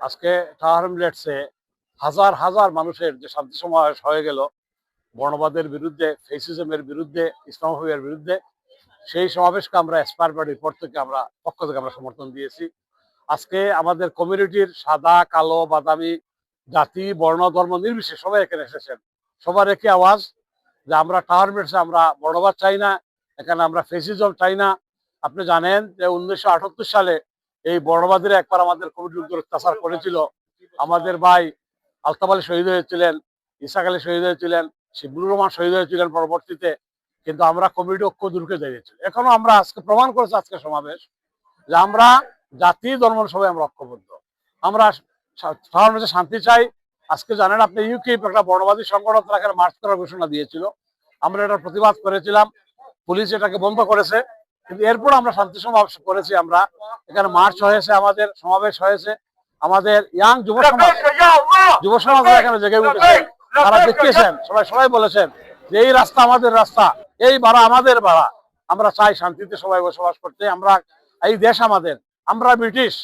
আজকে টাওয়ার মিলেটসে হাজার হাজার মানুষের যে শান্তি সমাবেশ হয়ে গেল, বর্ণবাদের বিরুদ্ধে, ফেসিজমের বিরুদ্ধে, ইসলামোফোবিয়ার বিরুদ্ধে, সেই সমাবেশকে আমরা এসপায়ার পার্টির পর থেকে আমরা, পক্ষ থেকে আমরা সমর্থন দিয়েছি। আজকে আমাদের কমিউনিটির সাদা, কালো, বাদামি জাতি, বর্ণ, ধর্ম নির্বিশেষে সবাই এখানে এসেছেন। সবার একই আওয়াজ যে আমরা টাওয়ার মিলেটসে আমরা বর্ণবাদ চাই না, এখানে আমরা ফেসিজম চাই না। আপনি জানেন যে উনিশশো আটাত্তর সালে এই বর্ণবাদীরা একবার আমাদের উপর অত্যাচার করেছিল। আমাদের ভাই আলতাফ আলী শহীদ হয়েছিলেন, ইসাক আলী শহীদ হয়েছিলেন শিবুর রহমান শহীদ হয়েছিলেন পরবর্তীতে, কিন্তু আমরা কমিটি ঐক্য দূরকে দাঁড়িয়েছি এখনও আমরা আজকে প্রমাণ করেছি আজকে সমাবেশ যে আমরা জাতি, ধর্ম সবাই আমরা ঐক্যবদ্ধ। আমরা মধ্যে শান্তি চাই। আজকে জানেন আপনি ইউকে একটা বর্ণবাদী সংগঠন তারা মার্চ করার ঘোষণা দিয়েছিল। আমরা এটার প্রতিবাদ করেছিলাম। পুলিশ এটাকে বন্ধ করেছে। কিন্তু এরপর আমরা শান্তি সমাবেশ করেছি আমরা। এখানে মার্চ হয়েছে আমাদের সমাবেশ হয়েছে আমাদের ইয়াং যুব সমাজ যুব সমাজ এখানে জেগে উঠেছে। তারা দেখিয়েছেন সবাই সবাই বলেছেন যে এই রাস্তা আমাদের রাস্তা এই ভাড়া আমাদের ভাড়া। আমরা চাই শান্তিতে সবাই বসবাস করতে আমরা এই দেশ আমাদের আমরা ব্রিটিশ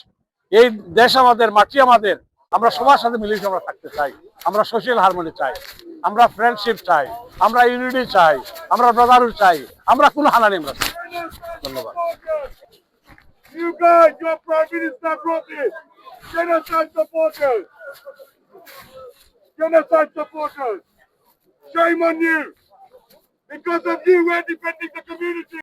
এই দেশ আমাদের মাটি আমাদের আমরা সবার সাথে মিলিয়ে আমরা থাকতে চাই। আমরা সোশ্যাল হারমোনি চাই। আমরা ফ্রেন্ডশিপ চাই আমরা ইউনিটি চাই আমরা ব্রাদারহুড চাই আমরা কোনো হানানি আমরা চাই। ধন্যবাদ You guys, your prime minister brought in genocide supporters. Genocide supporters. Shame on you. Because of you, we're defending the community.